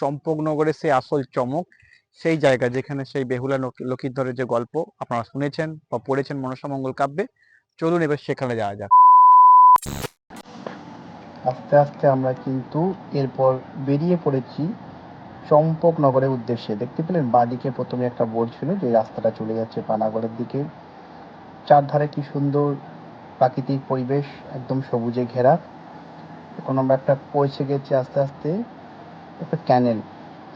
চম্পকনগরের সেই আসল চমক, সেই জায়গা যেখানে সেই বেহুলা লক্ষীধরের যে গল্প আপনারা শুনেছেন বা পড়েছেন মনসামঙ্গল কাব্যে, চলুন এবার সেখানে যাওয়া যাক। আস্তে আস্তে আমরা কিন্তু এরপর বেরিয়ে পড়েছি চম্পকনগরের উদ্দেশ্যে। দেখতে পেলেন বাঁদিকে প্রথমে একটা বোর্ড ছিল যে রাস্তাটা চলে যাচ্ছে পানাগড়ের দিকে। চারধারে কি সুন্দর প্রাকৃতিক পরিবেশ, একদম সবুজে ঘেরা। এখন আমরা একটা পৌঁছে গেছি আস্তে আস্তে। একটা ক্যানেল।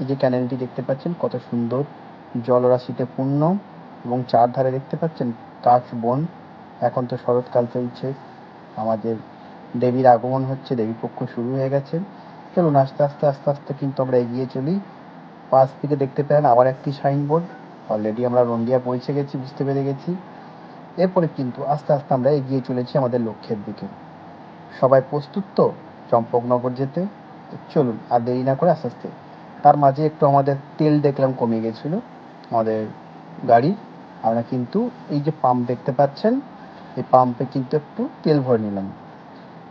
এই যে ক্যানেলটি দেখতে পাচ্ছেন, কত সুন্দর। জলরাশিতে পূর্ণ এবং চারধারে দেখতে পাচ্ছেন কাশ বন এখন তো শরৎকাল চলছে। আমাদের দেবীর আগমন হচ্ছে দেবী পক্ষ শুরু হয়ে গেছে। চলুন, আস্তে আস্তে আস্তে আস্তে কিন্তু আমরা এগিয়ে চলি। পাশ থেকে দেখতে পেলেন আবার একটি সাইনবোর্ড। অলরেডি আমরা রন্ডিয়া পৌঁছে গেছি, বুঝতে পেরে গেছি। এরপরে কিন্তু আস্তে আস্তে আমরা এগিয়ে চলেছি আমাদের লক্ষ্যের দিকে। সবাই প্রস্তুত তো? চম্পকনগর যেতে? চলুন, আর দেরি না করে আস্তে আস্তে। তার মাঝে একটু আমাদের তেল দেখলাম কমে গেছিল, আমাদের গাড়ি আমরা কিন্তু এই যে পাম্প দেখতে পাচ্ছেন, এই পাম্পে কিন্তু একটু তেল ভরে নিলাম।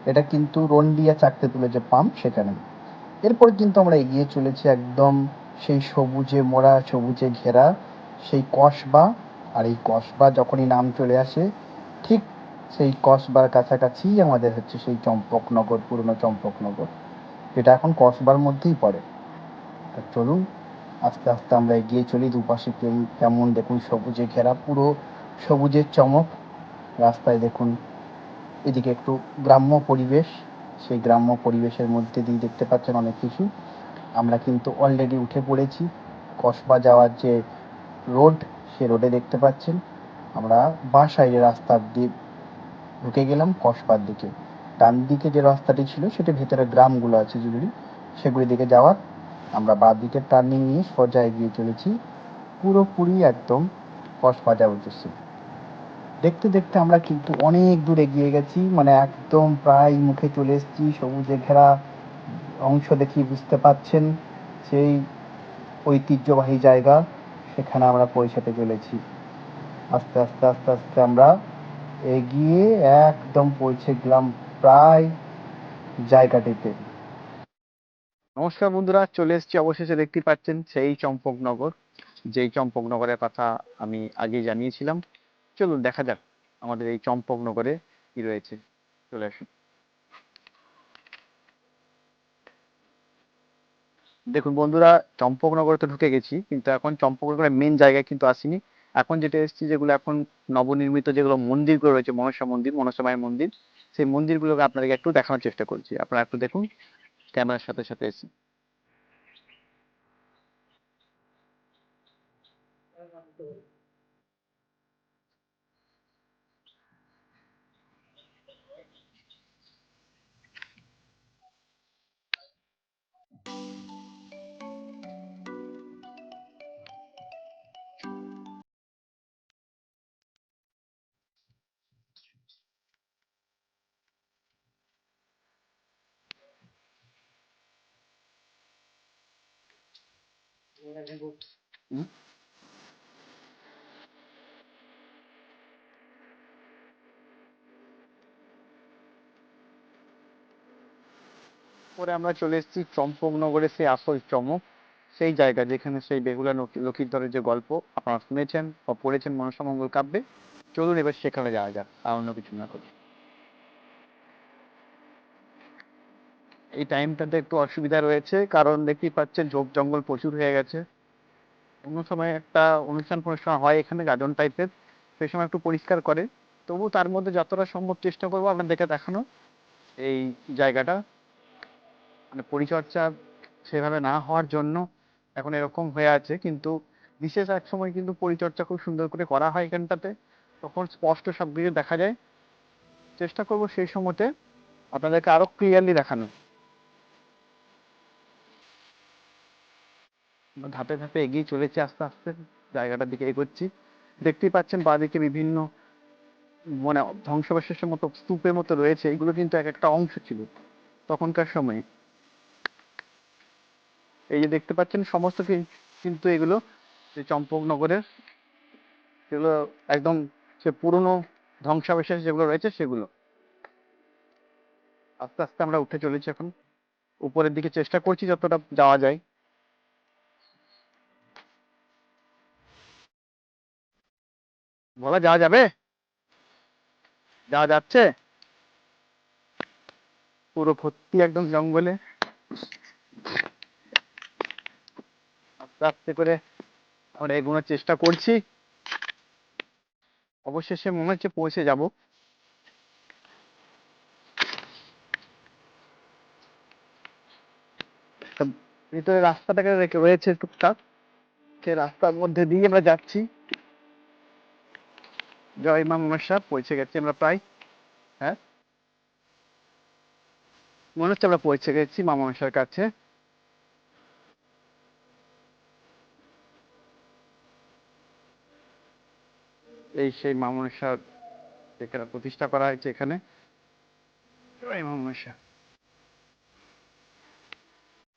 এটা কিন্তু রন্ডিয়া চাকতে তুলে যে পাম্প সেখানে। এরপর কিন্তু আমরা এগিয়ে চলেছি একদম সেই সবুজে মোড়া, সবুজে ঘেরা, সেই কসবা। আর এই কসবা যখনই নাম চলে আসে, ঠিক সেই কসবার কাছাকাছি আমাদের হচ্ছে সেই চম্পকনগর, পুরনো চম্পকনগর। যেটা এখন কসবার মধ্যেই পড়ে। তা চলুন, আস্তে আস্তে আমরা এগিয়ে চলি দুপাশে কেম- কেমন দেখুন সবুজে ঘেরা পুরো সবুজের চমক। রাস্তায় দেখুন, এদিকে একটু গ্রাম্য পরিবেশ, সেই গ্রাম্য পরিবেশের মধ্যে দিয়ে দেখতে পাচ্ছেন অনেক কিছু। আমরা কিন্তু অলরেডি উঠে পড়েছি, কসবা যাওয়ার যে রোড সে রোডে দেখতে পাচ্ছেন। আমরা বাঁ সাইডে রাস্তা দিয়ে ঢুকে গেলাম কসবার দিকে। ডান দিকে যে রাস্তাটি ছিল সেটা ভেতরে গ্রামগুলো আছে যেগুলি সেগুলি দিকে যাওয়ার। আমরা বাঁ দিকে টার্নিং নিয়ে সোজা এগিয়ে চলেছি। পুরোপুরি একদম কসবা যাওয়ার উদ্দেশ্যে। দেখতে দেখতে আমরা কিন্তু অনেক দূর এগিয়ে গেছি। মানে একদম প্রায় মুখে চলে এসেছি। সবুজে ঘেরা অংশ দেখি বুঝতে পাচ্ছেন সেই ঐতিহ্যবাহী জায়গা। সেখানে আমরা পৌঁছাতে চলেছি। আস্তে আস্তে আস্তে আস্তে আমরা এগিয়ে একদম পৌঁছে গেলাম প্রায় জায়গাটিতে। নমস্কার বন্ধুরা, চলে এসেছি অবশেষে দেখতে পাচ্ছেন সেই চম্পকনগর। যেই চম্পকনগরের কথা আমি আগে জানিয়েছিলাম। চলুন, দেখা যাক আমাদের এই চম্পকনগরে কি রয়েছে। চলে আসুন। দেখুন বন্ধুরা, চম্পকনগরে তো ঢুকে গেছি, কিন্তু এখন চম্পকনগরের মেন জায়গায় কিন্তু আসিনি। এখন যেটা এসেছি, যেগুলো এখন নবনির্মিত যেগুলো মন্দিরগুলো রয়েছে, মনসা মন্দির, মনসা মায়ের মন্দির সেই মন্দিরগুলোকে আপনাদেরকে একটু দেখানোর চেষ্টা করছি। আপনারা একটু দেখুন ক্যামেরার সাথে সাথে এসে পরে আমরা চলে এসেছি চম্পকনগরের সেই আসল চমক সেই জায়গা যেখানে সেই বেহুলা লক্ষীধরের যে গল্প আপনারা শুনেছেন বা পড়েছেন মনসামঙ্গল কাব্যে। চলুন এবার সেখানে যাওয়া যাক আর অন্য কিছু না করি এই টাইমটাতে একটু অসুবিধা রয়েছে, কারণ দেখতেই পাচ্ছেন ঝোপ জঙ্গল প্রচুর হয়ে গেছে। অন্য সময় একটা অনুষ্ঠান ফনুষ্ঠান হয় এখানে গাজন টাইপের সেই সময় একটু পরিষ্কার করে। তবু তার মধ্যে যতটা সম্ভব চেষ্টা করব আপনাদেরকে দেখানো এই জায়গাটা। মানে পরিচর্যা সেভাবে না হওয়ার জন্য এখন এরকম হয়ে আছে, কিন্তু বিশেষ এক সময় কিন্তু পরিচর্যা খুব সুন্দর করে করা হয় এখানটাতে। তখন স্পষ্ট সব কিছু দেখা যায়। চেষ্টা করব সেই সময়তে আপনাদেরকে আরও ক্লিয়ারলি দেখানো ধাপে ধাপে এগিয়ে চলেছি, আস্তে আস্তে জায়গাটার দিকে এগোচ্ছি। দেখতেই পাচ্ছেন বাঁদিকে বিভিন্ন মানে ধ্বংসাবশেষের মতো স্তূপের মতো রয়েছে। এগুলো কিন্তু এক একটা অংশ ছিল তখনকার সময়ে। এই যে দেখতে পাচ্ছেন সমস্ত কিন্তু এগুলো যে চম্পকনগরের সেগুলো একদম সে পুরনো ধ্বংসাবশেষ যেগুলো রয়েছে সেগুলো। আস্তে আস্তে আমরা উঠে চলেছি এখন। উপরের দিকে চেষ্টা করছি যতটা যাওয়া যায়। বলা যাওয়া যাবে? যাওয়া যাচ্ছে? পুরো ভর্তি একদম জঙ্গলে। আস্তে আস্তে করে আমরা এগোনোর চেষ্টা করছি। অবশেষে মনে হচ্ছে পৌঁছে যাব। ভিতরে রাস্তাটাকে রয়েছে টুকটাক। সে রাস্তার মধ্যে দিয়ে আমরা যাচ্ছি। জয় মা মনসা পৌঁছে গেছি আমরা প্রায় হ্যাঁ? মনে হচ্ছে আমরা পৌঁছে গেছি মা মনসার কাছে। এই সেই মা মনসার যেখানে প্রতিষ্ঠা করা হয়েছে এখানে। জয় মা মনসা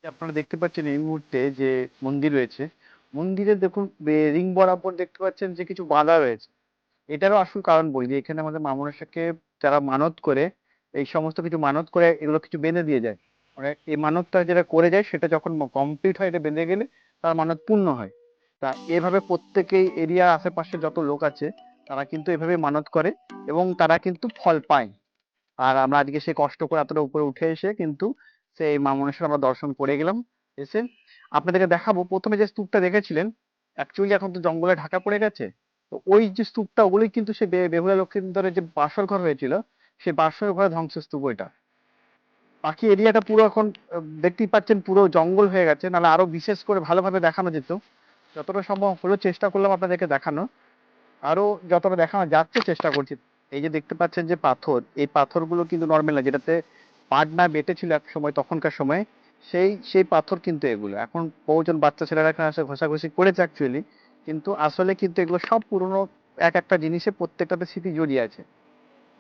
আপনারা দেখতে পাচ্ছেন এই মুহূর্তে যে মন্দির রয়েছে, মন্দিরে দেখুন রিং বরাবর দেখতে পাচ্ছেন যে কিছু বাধা রয়েছে। এটারও আসল কারণ বলি এখানে আমাদের মা মনসাকে যারা মানত করে, এই সমস্ত কিছু মানত করে, এগুলো কিছু বেঁধে দিয়ে যায়। মানে এই মানতটা যেটা করে যায়, সেটা যখন কমপ্লিট হয়, এটা বেঁধে গেলে তার মানত পূর্ণ হয়। তা এভাবে প্রত্যেকেই এরিয়া, আশেপাশে যত লোক আছে, তারা কিন্তু এভাবে মানত করে এবং তারা কিন্তু ফল পায়। আর আমরা আজকে সে কষ্ট করে এতটা উপরে উঠে এসে কিন্তু সেই মা মনসার আমরা দর্শন করে গেলাম। এসে আপনাদেরকে দেখাবো। প্রথমে যে স্তূপটা দেখেছিলেন অ্যাকচুয়ালি এখন তো জঙ্গলে ঢাকা পড়ে গেছে। ওই যে স্তূপটা, ওগুলোই কিন্তু সে বেহুলা লক্ষ্মীন্দরের যে বাসর ঘর হয়েছিল সেই বাসর ঘরের ধ্বংসস্তূপ ওইটা। বাকি এরিয়াটা পুরো এখন দেখতেই পাচ্ছেন পুরো জঙ্গল হয়ে গেছে। নাহলে আরও বিশেষ করে ভালোভাবে দেখানো যেত। যতটা সম্ভব হলো চেষ্টা করলাম আপনাদেরকে দেখানো। আরও যতটা দেখানো যাচ্ছে চেষ্টা করছি। এই যে দেখতে পাচ্ছেন যে পাথর, এই পাথরগুলো কিন্তু নর্মাল না, যেটাতে পাটনা বেটে ছিল এক সময়, তখনকার সময়, সেই সেই পাথর কিন্তু এগুলো। এখন বহুজন বাচ্চা ছেলেরা এখানে আসে ঘষাঘষি করেছে অ্যাকচুয়ালি কিন্তু আসলে কিন্তু এগুলো সব পুরনো এক একটা জিনিসে প্রত্যেকটাতে স্মৃতি জড়িয়ে আছে।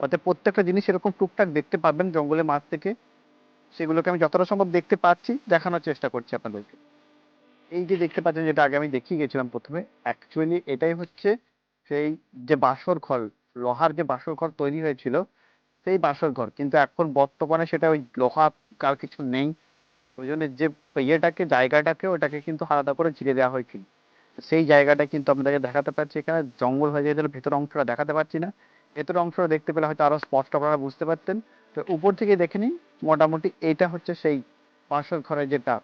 অর্থাৎ প্রত্যেকটা জিনিস এরকম টুকটাক দেখতে পাবেন জঙ্গলের মাছ থেকে। সেগুলোকে আমি যতটা সম্ভব দেখতে পাচ্ছি, দেখানোর চেষ্টা করছি আপনাদেরকে। এই যে দেখতে পাচ্ছেন, যেটা আগে আমি দেখিয়ে গেছিলাম প্রথমে অ্যাকচুয়ালি এটাই হচ্ছে সেই যে বাসর ঘর, লোহার যে বাসর ঘর তৈরি হয়েছিল, সেই বাসর ঘর। কিন্তু এখন বর্তমানে সেটা ওই লোহা কার কিছু নেই। ওই জন্য যে ইয়েটাকে, জায়গাটাকে, ওটাকে কিন্তু আলাদা করে ছিঁড়ে দেওয়া হয়েছিল। সেই জায়গাটা কিন্তু আপনাদেরকে দেখাতে পারছি এখানে জঙ্গল হয়ে যেতে ভেতর অংশটা দেখাতে পারছি না ভেতর অংশটা দেখতে পেলে হয়তো আরও স্পষ্ট আপনারা বুঝতে পারতেন। তো উপর থেকে দেখে নিন, মোটামুটি এটা হচ্ছে সেই বাসর ঘরের যেটা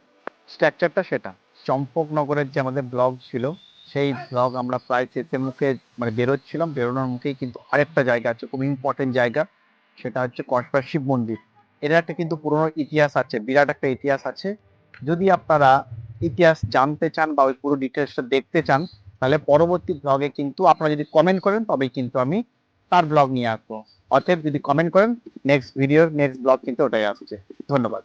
স্ট্রাকচারটা সেটা। চম্পকনগরের যে আমাদের ব্লগ ছিল, সেই ব্লগ আমরা প্রায় শেষের মুখে মানে বেরোচ্ছিলাম। বেরোনোর মুখেই কিন্তু আরেকটা জায়গা আছে, খুব ইম্পর্টেন্ট জায়গা। সেটা হচ্ছে কসবা শিব মন্দির। এর একটা কিন্তু পুরনো ইতিহাস আছে, বিরাট একটা ইতিহাস আছে। যদি আপনারা ইতিহাস জানতে চান বা ওই পুরো ডিটেলসটা দেখতে চান, তাহলে পরবর্তী ব্লগে কিন্তু আপনারা যদি কমেন্ট করেন, তবেই কিন্তু আমি তার ব্লগ নিয়ে আসব। অতএব যদি কমেন্ট করেন নেক্সট ভিডিও নেক্সট ব্লগ কিন্তু ওটাই আসছে। ধন্যবাদ।